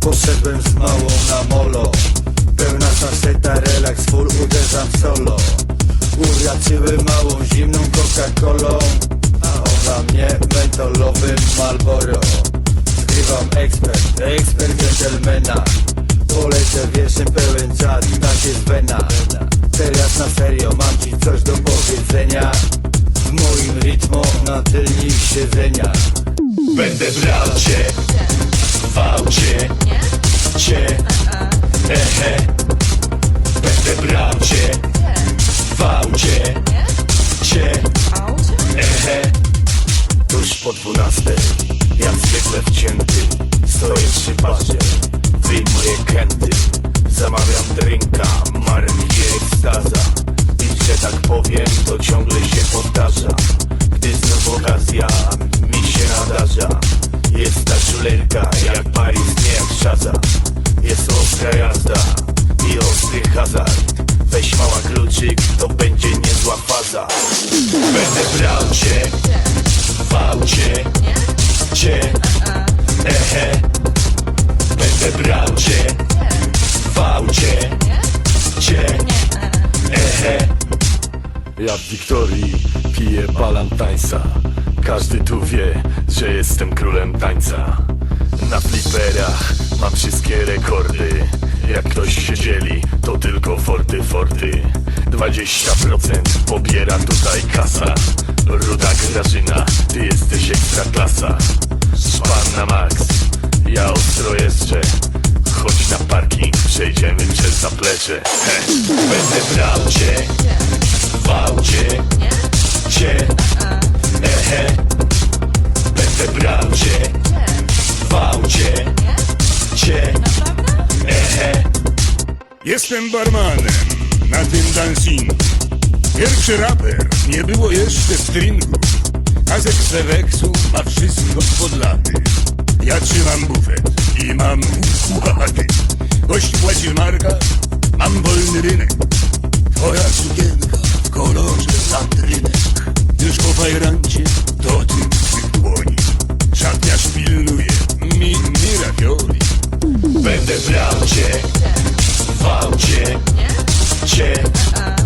Poszedłem z małą na molo. Pełna saseta, relaks, full uderzam solo. Uraczyłem małą zimną Coca-Colą. A ona mnie mentolowym Marlboro. Zgrywam ekspert, ekspert gentlemana Polecę wierszem pełen czad, tak jest wena. Teraz na serio mam ci coś do powiedzenia. W moim rytmu na tylnych siedzeniach. Będę brał cię w aucie Cię, ehe. Będę brał cię. W aucie Cię, ehe. Tuż po dwunastej Jak zwykle wcięty Stoję przy barze Wyjmuję kęty hazard. Weź mała kluczyk To będzie niezła faza. Będę brał cię w aucie Cię, ehe. Będę brał cię w aucie Cię, ehe. Ja w Wiktorii piję balantańsa Każdy tu wie, że jestem królem tańca. Na fliperach mam wszystkie rekordy Jak ktoś się dzieli, to tylko forty, forty. 20% pobiera tutaj kasa. Ruda Grażyna, ty jesteś ekstra klasa. Szpan na max, ja ostro jeżdżę Chodź na parking, przejdziemy przez zaplecze. He, Będę brał cię w aucie. Cię, Jestem barmanem na tym dancingu. Pierwszy raper, nie było jeszcze stringu. Kazek z Reweksu ma wszystko pod laty. Ja trzymam bufet i mam układy. Gość płaci w markach, mam wolny rynek. Twoja sukienka w kolorze landrynek. Już po fajrancie dotyk twych dłoni. Szatniarz pilnuje mi, mi ravioli. Będę brał cię foul chick, chick. Uh-huh.